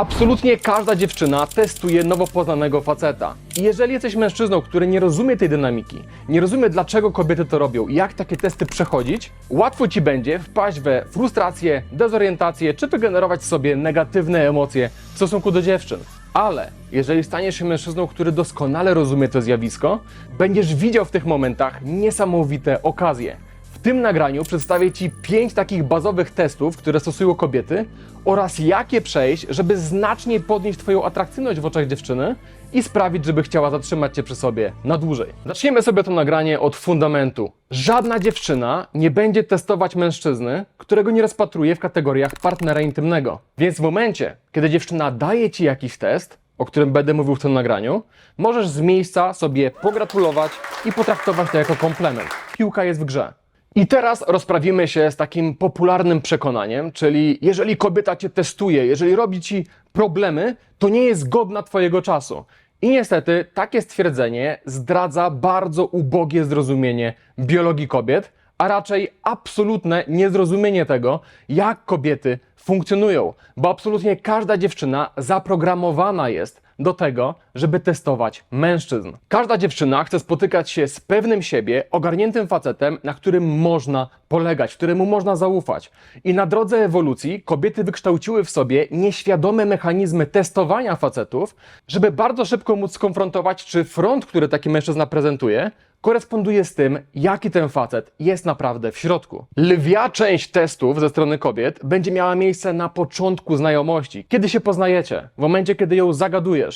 Absolutnie każda dziewczyna testuje nowo poznanego faceta. I jeżeli jesteś mężczyzną, który nie rozumie tej dynamiki, nie rozumie dlaczego kobiety to robią, jak takie testy przechodzić, łatwo ci będzie wpaść we frustrację, dezorientację, czy wygenerować sobie negatywne emocje w stosunku do dziewczyn. Ale jeżeli staniesz się mężczyzną, który doskonale rozumie to zjawisko, będziesz widział w tych momentach niesamowite okazje. Tym nagraniu przedstawię Ci pięć takich bazowych testów, które stosują kobiety oraz jakie przejść, żeby znacznie podnieść Twoją atrakcyjność w oczach dziewczyny i sprawić, żeby chciała zatrzymać Cię przy sobie na dłużej. Zaczniemy sobie to nagranie od fundamentu. Żadna dziewczyna nie będzie testować mężczyzny, którego nie rozpatruje w kategoriach partnera intymnego. Więc w momencie, kiedy dziewczyna daje Ci jakiś test, o którym będę mówił w tym nagraniu, możesz z miejsca sobie pogratulować i potraktować to jako komplement. Piłka jest w grze. I teraz rozprawimy się z takim popularnym przekonaniem, czyli jeżeli kobieta cię testuje, jeżeli robi ci problemy, to nie jest godna twojego czasu. I niestety takie stwierdzenie zdradza bardzo ubogie zrozumienie biologii kobiet, a raczej absolutne niezrozumienie tego, jak kobiety funkcjonują, bo absolutnie każda dziewczyna zaprogramowana jest do tego, żeby testować mężczyzn. Każda dziewczyna chce spotykać się z pewnym siebie, ogarniętym facetem, na którym można polegać, któremu można zaufać. I na drodze ewolucji kobiety wykształciły w sobie nieświadome mechanizmy testowania facetów, żeby bardzo szybko móc skonfrontować, czy front, który taki mężczyzna prezentuje, koresponduje z tym, jaki ten facet jest naprawdę w środku. Lwia część testów ze strony kobiet będzie miała miejsce na początku znajomości, kiedy się poznajecie, w momencie, kiedy ją zagadujesz.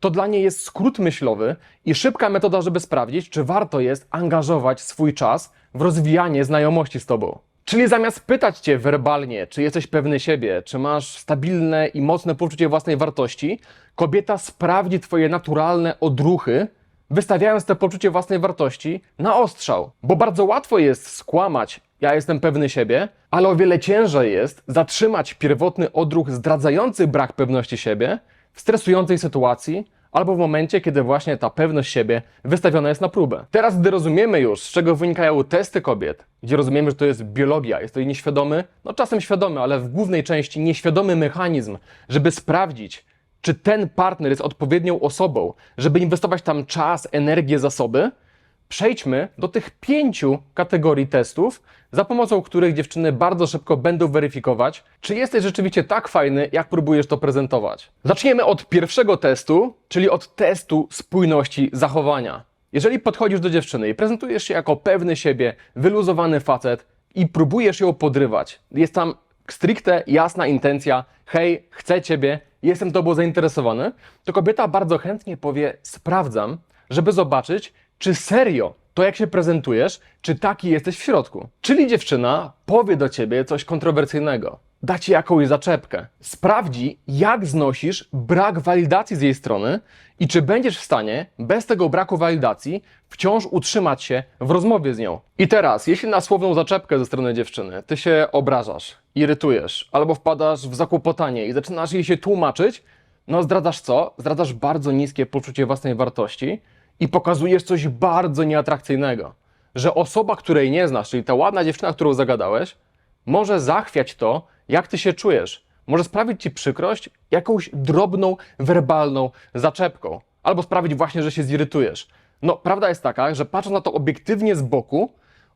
To dla niej jest skrót myślowy i szybka metoda, żeby sprawdzić, czy warto jest angażować swój czas w rozwijanie znajomości z tobą. Czyli zamiast pytać cię werbalnie, czy jesteś pewny siebie, czy masz stabilne i mocne poczucie własnej wartości, kobieta sprawdzi twoje naturalne odruchy, wystawiając to poczucie własnej wartości na ostrzał. Bo bardzo łatwo jest skłamać, ja jestem pewny siebie, ale o wiele ciężej jest zatrzymać pierwotny odruch zdradzający brak pewności siebie w stresującej sytuacji albo w momencie, kiedy właśnie ta pewność siebie wystawiona jest na próbę. Teraz, gdy rozumiemy już, z czego wynikają testy kobiet, gdzie rozumiemy, że to jest biologia, jest to nieświadomy, no czasem świadomy, ale w głównej części nieświadomy mechanizm, żeby sprawdzić, czy ten partner jest odpowiednią osobą, żeby inwestować tam czas, energię, zasoby, przejdźmy do tych pięciu kategorii testów, za pomocą których dziewczyny bardzo szybko będą weryfikować, czy jesteś rzeczywiście tak fajny, jak próbujesz to prezentować. Zaczniemy od pierwszego testu, czyli od testu spójności zachowania. Jeżeli podchodzisz do dziewczyny i prezentujesz się jako pewny siebie, wyluzowany facet i próbujesz ją podrywać, jest tam stricte jasna intencja, hej, chcę ciebie, jestem tobą zainteresowany, to kobieta bardzo chętnie powie, sprawdzam, żeby zobaczyć, czy serio to, jak się prezentujesz, czy taki jesteś w środku. Czyli dziewczyna powie do ciebie coś kontrowersyjnego, da ci jakąś zaczepkę, sprawdzi, jak znosisz brak walidacji z jej strony i czy będziesz w stanie bez tego braku walidacji wciąż utrzymać się w rozmowie z nią. I teraz, jeśli na słowną zaczepkę ze strony dziewczyny ty się obrażasz, irytujesz albo wpadasz w zakłopotanie i zaczynasz jej się tłumaczyć, no zdradzasz co? Zdradzasz bardzo niskie poczucie własnej wartości i pokazujesz coś bardzo nieatrakcyjnego. Że osoba, której nie znasz, czyli ta ładna dziewczyna, którą zagadałeś, może zachwiać to, jak ty się czujesz. Może sprawić ci przykrość jakąś drobną, werbalną zaczepką. Albo sprawić właśnie, że się zirytujesz. No, prawda jest taka, że patrząc na to obiektywnie z boku,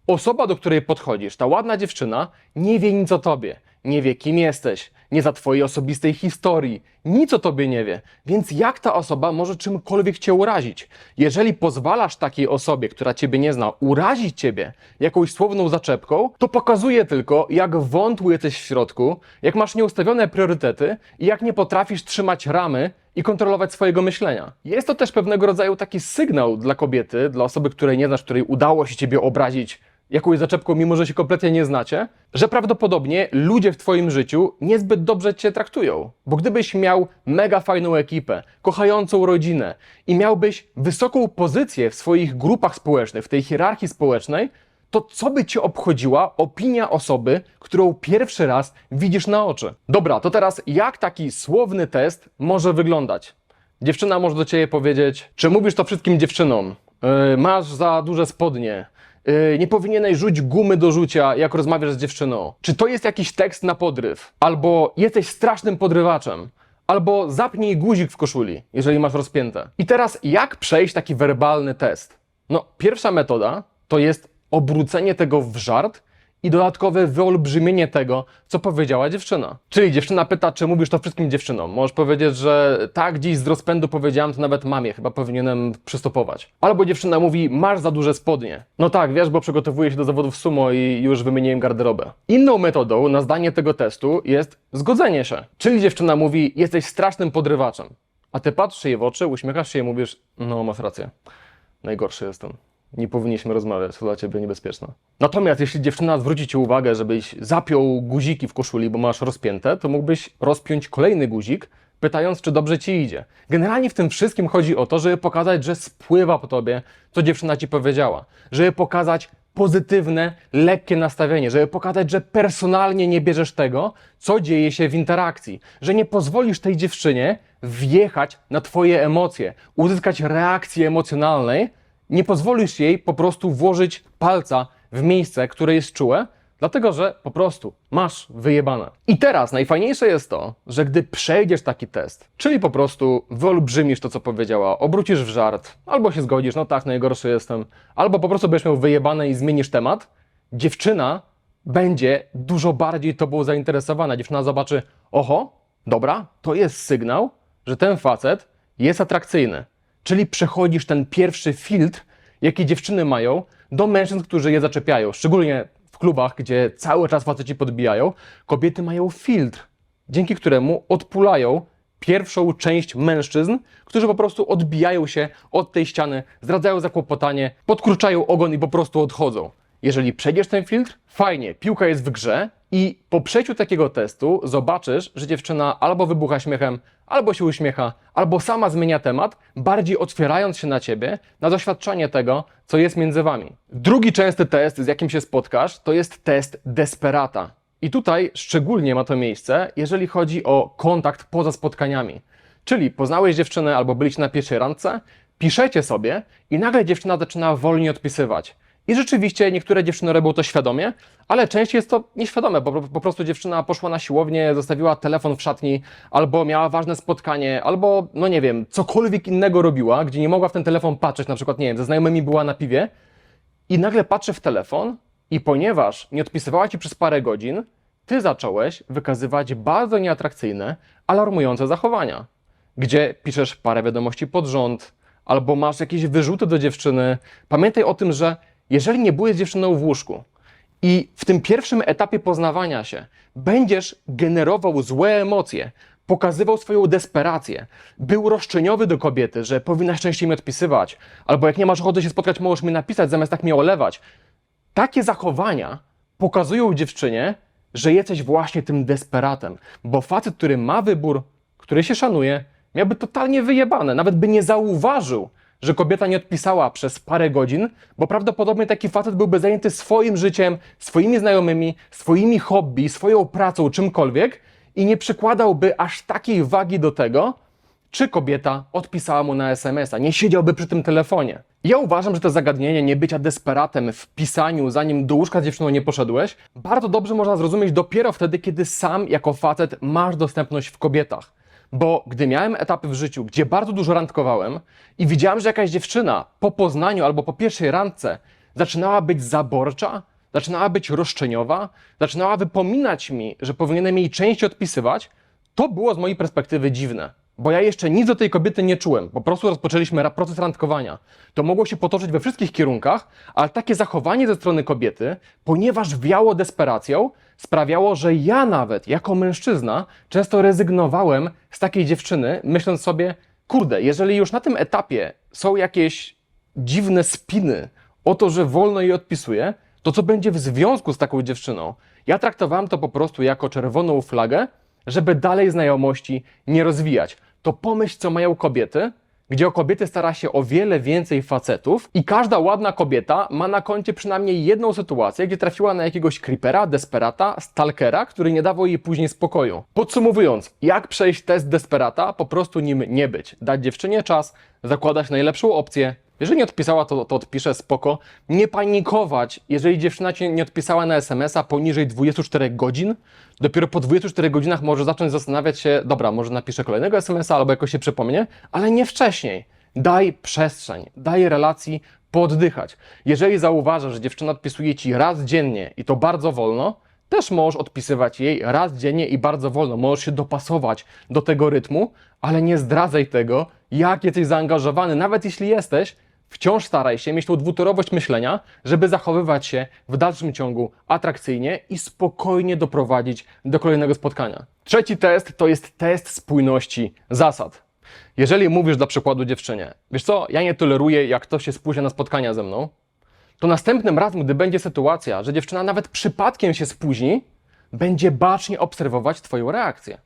osoba, do której podchodzisz, ta ładna dziewczyna, nie wie nic o tobie. Nie wie, kim jesteś, nie za twojej osobistej historii, nic o tobie nie wie. Więc jak ta osoba może czymkolwiek cię urazić? Jeżeli pozwalasz takiej osobie, która ciebie nie zna, urazić ciebie jakąś słowną zaczepką, to pokazuje tylko, jak wątły jesteś w środku, jak masz nieustawione priorytety i jak nie potrafisz trzymać ramy i kontrolować swojego myślenia. Jest to też pewnego rodzaju taki sygnał dla kobiety, dla osoby, której nie znasz, której udało się ciebie obrazić jakąś zaczepką, mimo że się kompletnie nie znacie, że prawdopodobnie ludzie w Twoim życiu niezbyt dobrze Cię traktują. Bo gdybyś miał mega fajną ekipę, kochającą rodzinę i miałbyś wysoką pozycję w swoich grupach społecznych, w tej hierarchii społecznej, to co by Cię obchodziła opinia osoby, którą pierwszy raz widzisz na oczy? Dobra, to teraz jak taki słowny test może wyglądać? Dziewczyna może do Ciebie powiedzieć, czy mówisz to wszystkim dziewczynom? Yy, masz za duże spodnie, Yy, nie powinieneś rzuć gumy do rzucia, jak rozmawiasz z dziewczyną. Czy to jest jakiś tekst na podryw? Albo jesteś strasznym podrywaczem? Albo zapnij guzik w koszuli, jeżeli masz rozpięte. I teraz, jak przejść taki werbalny test? No, pierwsza metoda to jest obrócenie tego w żart i dodatkowe wyolbrzymienie tego, co powiedziała dziewczyna. Czyli dziewczyna pyta, czy mówisz to wszystkim dziewczynom. Możesz powiedzieć, że tak, dziś z rozpędu powiedziałam to nawet mamie, chyba powinienem przystopować. Albo dziewczyna mówi, masz za duże spodnie. No tak, wiesz, bo przygotowuję się do zawodów sumo i już wymieniłem garderobę. Inną metodą na zdanie tego testu jest zgodzenie się. Czyli dziewczyna mówi, jesteś strasznym podrywaczem. A ty patrzysz jej w oczy, uśmiechasz się i mówisz, no masz rację, najgorszy jestem. Nie powinniśmy rozmawiać, to dla ciebie niebezpieczne. Natomiast jeśli dziewczyna zwróci ci uwagę, żebyś zapiął guziki w koszuli, bo masz rozpięte, to mógłbyś rozpiąć kolejny guzik, pytając, czy dobrze ci idzie. Generalnie w tym wszystkim chodzi o to, żeby pokazać, że spływa po tobie, co dziewczyna ci powiedziała. Żeby pokazać pozytywne, lekkie nastawienie, żeby pokazać, że personalnie nie bierzesz tego, co dzieje się w interakcji, że nie pozwolisz tej dziewczynie wjechać na twoje emocje, uzyskać reakcji emocjonalnej, nie pozwolisz jej po prostu włożyć palca w miejsce, które jest czułe, dlatego że po prostu masz wyjebane. I teraz najfajniejsze jest to, że gdy przejdziesz taki test, czyli po prostu wyolbrzymisz to, co powiedziała, obrócisz w żart, albo się zgodzisz, no tak, najgorszy jestem, albo po prostu będziesz miał wyjebane i zmienisz temat, dziewczyna będzie dużo bardziej tobą zainteresowana. Dziewczyna zobaczy, oho, dobra, to jest sygnał, że ten facet jest atrakcyjny. Czyli przechodzisz ten pierwszy filtr, jaki dziewczyny mają do mężczyzn, którzy je zaczepiają. Szczególnie w klubach, gdzie cały czas faceci podbijają, kobiety mają filtr, dzięki któremu odpulają pierwszą część mężczyzn, którzy po prostu odbijają się od tej ściany, zdradzają zakłopotanie, podkurczają ogon i po prostu odchodzą. Jeżeli przejdziesz ten filtr, fajnie, piłka jest w grze i po przejściu takiego testu zobaczysz, że dziewczyna albo wybucha śmiechem, albo się uśmiecha, albo sama zmienia temat, bardziej otwierając się na ciebie, na doświadczenie tego, co jest między wami. Drugi częsty test, z jakim się spotkasz, to jest test desperata. I tutaj szczególnie ma to miejsce, jeżeli chodzi o kontakt poza spotkaniami. Czyli poznałeś dziewczynę albo byliście na pierwszej randce, piszecie sobie i nagle dziewczyna zaczyna wolniej odpisywać. I rzeczywiście niektóre dziewczyny robią to świadomie, ale częściej jest to nieświadome, bo po prostu dziewczyna poszła na siłownię, zostawiła telefon w szatni, albo miała ważne spotkanie, albo no nie wiem, cokolwiek innego robiła, gdzie nie mogła w ten telefon patrzeć, na przykład nie wiem, ze znajomymi była na piwie i nagle patrzy w telefon i ponieważ nie odpisywała ci przez parę godzin, ty zacząłeś wykazywać bardzo nieatrakcyjne, alarmujące zachowania, gdzie piszesz parę wiadomości pod rząd, albo masz jakieś wyrzuty do dziewczyny. Pamiętaj o tym, że jeżeli nie byłeś dziewczyną w łóżku i w tym pierwszym etapie poznawania się będziesz generował złe emocje, pokazywał swoją desperację, był roszczeniowy do kobiety, że powinnaś częściej mi odpisywać, albo jak nie masz ochoty się spotkać, możesz mi napisać, zamiast tak mnie olewać. Takie zachowania pokazują dziewczynie, że jesteś właśnie tym desperatem, bo facet, który ma wybór, który się szanuje, miałby totalnie wyjebane, nawet by nie zauważył, że kobieta nie odpisała przez parę godzin, bo prawdopodobnie taki facet byłby zajęty swoim życiem, swoimi znajomymi, swoimi hobby, swoją pracą, czymkolwiek i nie przykładałby aż takiej wagi do tego, czy kobieta odpisała mu na SMS-a, nie siedziałby przy tym telefonie. Ja uważam, że to zagadnienie nie bycia desperatem w pisaniu, zanim do łóżka z dziewczyną nie poszedłeś, bardzo dobrze można zrozumieć dopiero wtedy, kiedy sam jako facet masz dostępność w kobietach. Bo gdy miałem etapy w życiu, gdzie bardzo dużo randkowałem i widziałem, że jakaś dziewczyna po poznaniu albo po pierwszej randce zaczynała być zaborcza, zaczynała być roszczeniowa, zaczynała wypominać mi, że powinienem jej częściej odpisywać, to było z mojej perspektywy dziwne. Bo ja jeszcze nic do tej kobiety nie czułem. Po prostu rozpoczęliśmy proces randkowania. To mogło się potoczyć we wszystkich kierunkach, ale takie zachowanie ze strony kobiety, ponieważ wiało desperacją, sprawiało, że ja nawet jako mężczyzna często rezygnowałem z takiej dziewczyny, myśląc sobie, kurde, jeżeli już na tym etapie są jakieś dziwne spiny o to, że wolno jej odpisuję, to co będzie w związku z taką dziewczyną? Ja traktowałem to po prostu jako czerwoną flagę, żeby dalej znajomości nie rozwijać. To pomyśl, co mają kobiety, gdzie o kobiety stara się o wiele więcej facetów i każda ładna kobieta ma na koncie przynajmniej jedną sytuację, gdzie trafiła na jakiegoś creepera, desperata, stalkera, który nie dawał jej później spokoju. Podsumowując, jak przejść test desperata? Po prostu nim nie być. Dać dziewczynie czas, zakładać najlepszą opcję, Jeżeli nie odpisała, to, to odpiszę, spoko. Nie panikować, jeżeli dziewczyna cię nie odpisała na SMS-a poniżej 24 godzin. Dopiero po 24 godzinach może zacząć zastanawiać się, dobra, może napiszę kolejnego SMS-a albo jakoś się przypomnie, ale nie wcześniej. Daj przestrzeń, daj relacji poddychać. Jeżeli zauważasz, że dziewczyna odpisuje ci raz dziennie i to bardzo wolno, też możesz odpisywać jej raz dziennie i bardzo wolno. Możesz się dopasować do tego rytmu, ale nie zdradzaj tego, jak jesteś zaangażowany. Nawet jeśli jesteś, wciąż staraj się mieć tą dwutorowość myślenia, żeby zachowywać się w dalszym ciągu atrakcyjnie i spokojnie doprowadzić do kolejnego spotkania. Trzeci test to jest test spójności zasad. Jeżeli mówisz dla przykładu dziewczynie, wiesz co, ja nie toleruję, jak ktoś się spóźnia na spotkania ze mną, to następnym razem, gdy będzie sytuacja, że dziewczyna nawet przypadkiem się spóźni, będzie bacznie obserwować Twoją reakcję.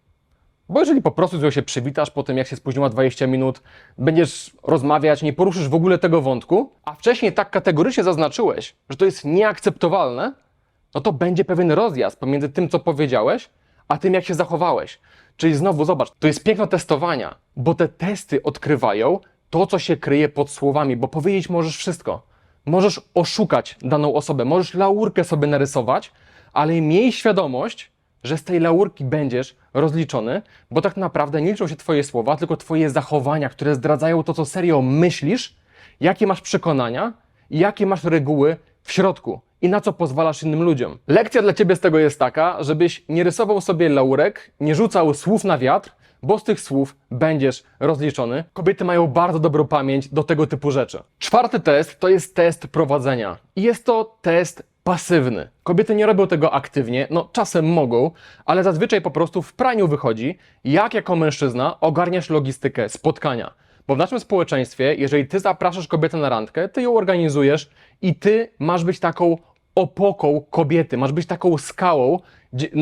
Bo jeżeli po prostu z nią się przywitasz po tym, jak się spóźniła 20 minut, będziesz rozmawiać, nie poruszysz w ogóle tego wątku, a wcześniej tak kategorycznie zaznaczyłeś, że to jest nieakceptowalne, no to będzie pewien rozjazd pomiędzy tym, co powiedziałeś, a tym, jak się zachowałeś. Czyli znowu zobacz, to jest piękno testowania, bo te testy odkrywają to, co się kryje pod słowami, bo powiedzieć możesz wszystko. Możesz oszukać daną osobę, możesz laurkę sobie narysować, ale miej świadomość, że z tej laurki będziesz rozliczony, bo tak naprawdę nie liczą się Twoje słowa, tylko Twoje zachowania, które zdradzają to, co serio myślisz, jakie masz przekonania i jakie masz reguły w środku i na co pozwalasz innym ludziom. Lekcja dla Ciebie z tego jest taka, żebyś nie rysował sobie laurek, nie rzucał słów na wiatr, bo z tych słów będziesz rozliczony. Kobiety mają bardzo dobrą pamięć do tego typu rzeczy. Czwarty test to jest test prowadzenia. I jest to test pasywny. Kobiety nie robią tego aktywnie, no czasem mogą, ale zazwyczaj po prostu w praniu wychodzi, jak jako mężczyzna ogarniasz logistykę spotkania. Bo w naszym społeczeństwie, jeżeli ty zapraszasz kobietę na randkę, ty ją organizujesz i ty masz być taką opoką kobiety, masz być taką skałą,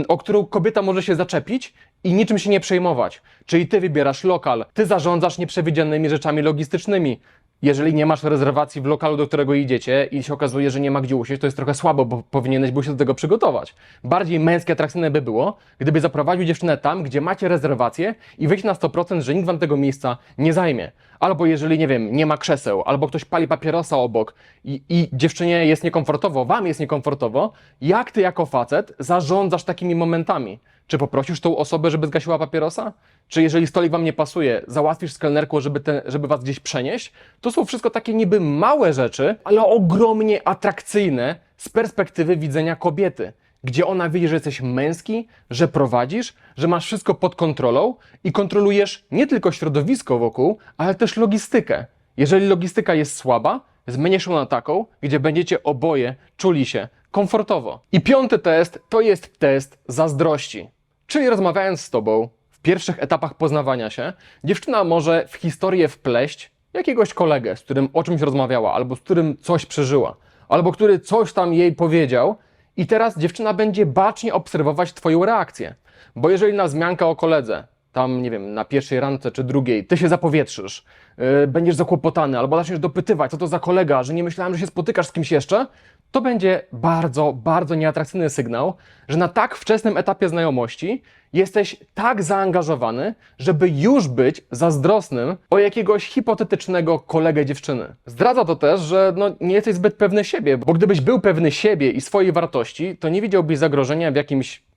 o którą kobieta może się zaczepić i niczym się nie przejmować. Czyli ty wybierasz lokal, ty zarządzasz nieprzewidzianymi rzeczami logistycznymi. Jeżeli nie masz rezerwacji w lokalu, do którego idziecie i się okazuje, że nie ma gdzie usiąść, to jest trochę słabo, bo powinieneś był się do tego przygotować. Bardziej męskie, atrakcyjne by było, gdyby zaprowadził dziewczynę tam, gdzie macie rezerwację i wyjść na 100%, że nikt wam tego miejsca nie zajmie. Albo jeżeli, nie wiem, nie ma krzeseł, albo ktoś pali papierosa obok i, i dziewczynie jest niekomfortowo, wam jest niekomfortowo, jak ty jako facet zarządzasz takimi momentami? Czy poprosisz tą osobę, żeby zgasiła papierosa? Czy jeżeli stolik wam nie pasuje, załatwisz z kelnerką, żeby, żeby was gdzieś przenieść? To są wszystko takie niby małe rzeczy, ale ogromnie atrakcyjne z perspektywy widzenia kobiety. Gdzie ona widzi, że jesteś męski, że prowadzisz, że masz wszystko pod kontrolą i kontrolujesz nie tylko środowisko wokół, ale też logistykę. Jeżeli logistyka jest słaba, zmienisz ją na taką, gdzie będziecie oboje czuli się komfortowo. I piąty test to jest test zazdrości. Czyli rozmawiając z tobą w pierwszych etapach poznawania się, dziewczyna może w historię wpleść jakiegoś kolegę, z którym o czymś rozmawiała, albo z którym coś przeżyła, albo który coś tam jej powiedział, i teraz dziewczyna będzie bacznie obserwować Twoją reakcję. Bo jeżeli na zmiankę o koledze, tam nie wiem, na pierwszej randce czy drugiej, ty się zapowietrzysz, yy, będziesz zakłopotany, albo zaczniesz dopytywać, co to za kolega, że nie myślałem, że się spotykasz z kimś jeszcze, to będzie bardzo, bardzo nieatrakcyjny sygnał, że na tak wczesnym etapie znajomości jesteś tak zaangażowany, żeby już być zazdrosnym o jakiegoś hipotetycznego kolegę dziewczyny. Zdradza to też, że no, nie jesteś zbyt pewny siebie, bo gdybyś był pewny siebie i swojej wartości, to nie widziałbyś zagrożenia w jakimś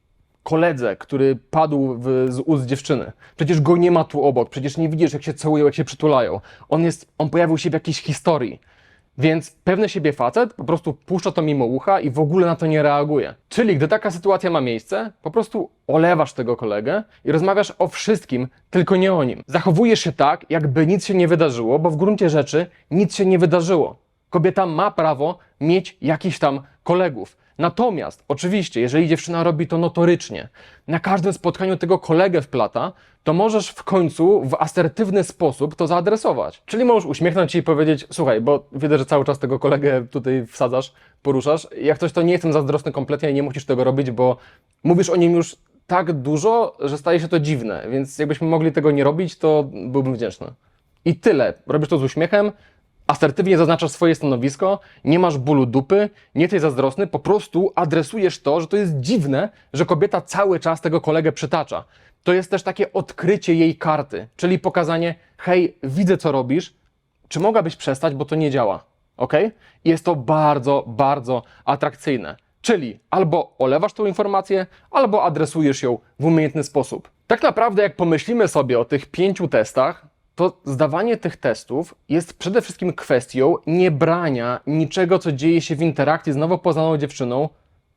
koledze, który padł w, z ust dziewczyny. Przecież go nie ma tu obok, przecież nie widzisz, jak się całują, jak się przytulają. On, jest, on pojawił się w jakiejś historii. Więc pewny siebie facet po prostu puszcza to mimo ucha i w ogóle na to nie reaguje. Czyli gdy taka sytuacja ma miejsce, po prostu olewasz tego kolegę i rozmawiasz o wszystkim, tylko nie o nim. Zachowujesz się tak, jakby nic się nie wydarzyło, bo w gruncie rzeczy nic się nie wydarzyło. Kobieta ma prawo mieć jakichś tam kolegów. Natomiast, oczywiście, jeżeli dziewczyna robi to notorycznie, na każdym spotkaniu tego kolegę wplata, to możesz w końcu w asertywny sposób to zaadresować. Czyli możesz uśmiechnąć się i powiedzieć: Słuchaj, bo widzę, że cały czas tego kolegę tutaj wsadzasz, poruszasz. Jak coś, to nie jestem zazdrosny kompletnie i nie musisz tego robić, bo mówisz o nim już tak dużo, że staje się to dziwne. Więc jakbyśmy mogli tego nie robić, to byłbym wdzięczny. I tyle. Robisz to z uśmiechem, asertywnie zaznaczasz swoje stanowisko, nie masz bólu dupy, nie jesteś zazdrosny, po prostu adresujesz to, że to jest dziwne, że kobieta cały czas tego kolegę przytacza. To jest też takie odkrycie jej karty, czyli pokazanie, hej, widzę co robisz, czy mogłabyś przestać, bo to nie działa, ok? Jest to bardzo, bardzo atrakcyjne. Czyli albo olewasz tą informację, albo adresujesz ją w umiejętny sposób. Tak naprawdę, jak pomyślimy sobie o tych pięciu testach, to zdawanie tych testów jest przede wszystkim kwestią niebrania niczego, co dzieje się w interakcji z nowo poznaną dziewczyną,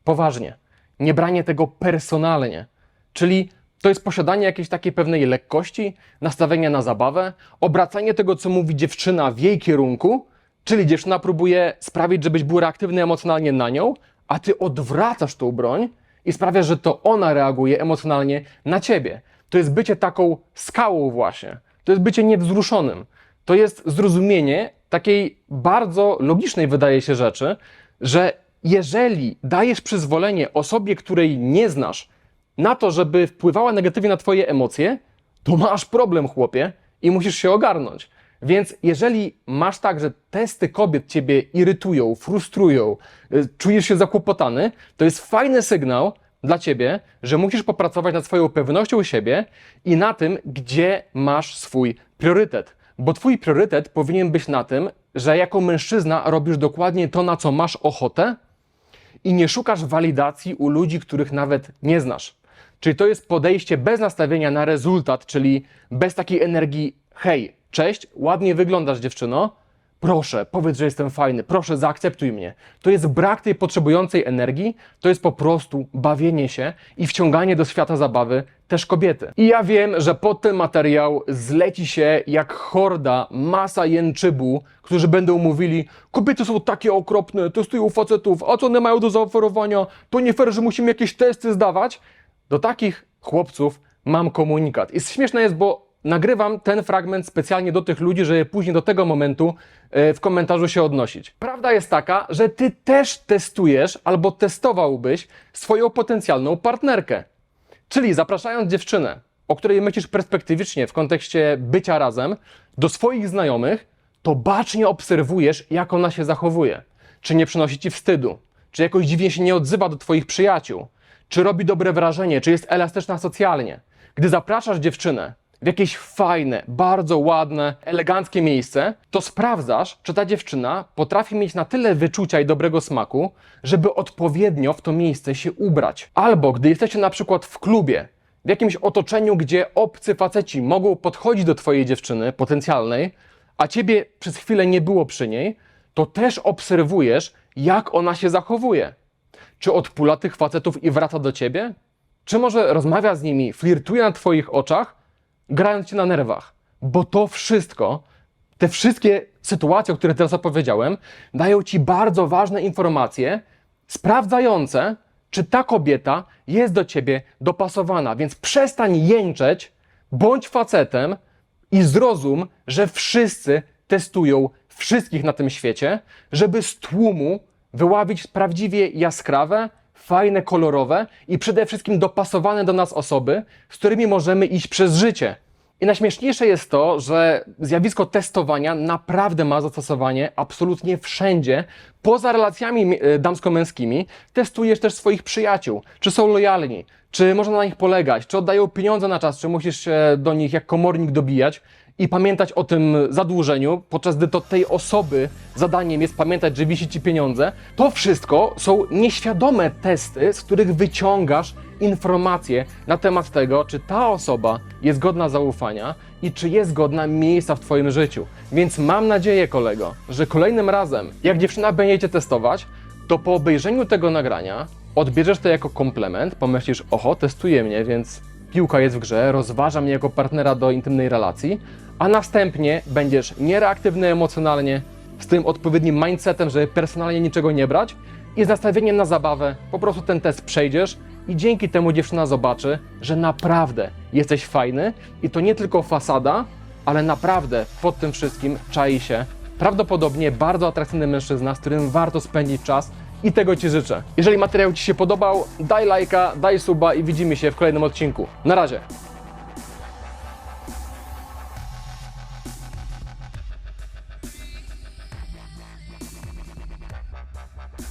poważnie. Nie branie tego personalnie. Czyli to jest posiadanie jakiejś takiej pewnej lekkości, nastawienia na zabawę, obracanie tego, co mówi dziewczyna w jej kierunku, czyli dziewczyna próbuje sprawić, żebyś był reaktywny emocjonalnie na nią, a ty odwracasz tą broń i sprawiasz, że to ona reaguje emocjonalnie na ciebie. To jest bycie taką skałą właśnie. To jest bycie niewzruszonym. To jest zrozumienie takiej bardzo logicznej, wydaje się, rzeczy, że jeżeli dajesz przyzwolenie osobie, której nie znasz, na to, żeby wpływała negatywnie na Twoje emocje, to masz problem, chłopie, i musisz się ogarnąć. Więc jeżeli masz tak, że testy kobiet Ciebie irytują, frustrują, y, czujesz się zakłopotany, to jest fajny sygnał dla Ciebie, że musisz popracować nad swoją pewnością siebie i na tym, gdzie masz swój priorytet. Bo Twój priorytet powinien być na tym, że jako mężczyzna robisz dokładnie to, na co masz ochotę, i nie szukasz walidacji u ludzi, których nawet nie znasz. Czyli to jest podejście bez nastawienia na rezultat, czyli bez takiej energii, hej, cześć, ładnie wyglądasz dziewczyno, proszę, powiedz, że jestem fajny, proszę, zaakceptuj mnie. To jest brak tej potrzebującej energii, to jest po prostu bawienie się i wciąganie do świata zabawy też kobiety. I ja wiem, że pod ten materiał zleci się jak horda, masa jęczybu, którzy będą mówili, kobiety są takie okropne, testują facetów, a co one mają do zaoferowania, to nie fair, że musimy jakieś testy zdawać. Do takich chłopców mam komunikat. I śmieszne jest, bo nagrywam ten fragment specjalnie do tych ludzi, żeby później do tego momentu e, w komentarzu się odnosić. Prawda jest taka, że ty też testujesz albo testowałbyś swoją potencjalną partnerkę. Czyli zapraszając dziewczynę, o której myślisz perspektywicznie w kontekście bycia razem, do swoich znajomych, to bacznie obserwujesz, jak ona się zachowuje. Czy nie przynosi ci wstydu, czy jakoś dziwnie się nie odzywa do twoich przyjaciół, czy robi dobre wrażenie, czy jest elastyczna socjalnie. Gdy zapraszasz dziewczynę w jakieś fajne, bardzo ładne, eleganckie miejsce, to sprawdzasz, czy ta dziewczyna potrafi mieć na tyle wyczucia i dobrego smaku, żeby odpowiednio w to miejsce się ubrać. Albo gdy jesteście na przykład w klubie, w jakimś otoczeniu, gdzie obcy faceci mogą podchodzić do twojej dziewczyny potencjalnej, a ciebie przez chwilę nie było przy niej, to też obserwujesz, jak ona się zachowuje. Czy odpula tych facetów i wraca do ciebie? Czy może rozmawia z nimi, flirtuje na twoich oczach, grając ci na nerwach? Bo to wszystko, te wszystkie sytuacje, o których teraz opowiedziałem, dają ci bardzo ważne informacje, sprawdzające, czy ta kobieta jest do ciebie dopasowana. Więc przestań jęczeć, bądź facetem i zrozum, że wszyscy testują wszystkich na tym świecie, żeby z tłumu wyławić prawdziwie jaskrawe, fajne, kolorowe i przede wszystkim dopasowane do nas osoby, z którymi możemy iść przez życie. I najśmieszniejsze jest to, że zjawisko testowania naprawdę ma zastosowanie absolutnie wszędzie. Poza relacjami e, damsko-męskimi. Testujesz też swoich przyjaciół, czy są lojalni, czy można na nich polegać, czy oddają pieniądze na czas, czy musisz się do nich jak komornik dobijać i pamiętać o tym zadłużeniu, podczas gdy to tej osoby zadaniem jest pamiętać, że wisi ci pieniądze. To wszystko są nieświadome testy, z których wyciągasz informacje na temat tego, czy ta osoba jest godna zaufania i czy jest godna miejsca w Twoim życiu. Więc mam nadzieję, kolego, że kolejnym razem, jak dziewczyna będzie cię testować, to po obejrzeniu tego nagrania odbierzesz to jako komplement, pomyślisz, oho, testuje mnie, więc piłka jest w grze, rozważa mnie jako partnera do intymnej relacji, a następnie będziesz niereaktywny emocjonalnie, z tym odpowiednim mindsetem, żeby personalnie niczego nie brać i z nastawieniem na zabawę po prostu ten test przejdziesz i dzięki temu dziewczyna zobaczy, że naprawdę jesteś fajny i to nie tylko fasada, ale naprawdę pod tym wszystkim czai się prawdopodobnie bardzo atrakcyjny mężczyzna, z którym warto spędzić czas i tego Ci życzę. Jeżeli materiał Ci się podobał, daj lajka, daj suba i widzimy się w kolejnym odcinku. Na razie!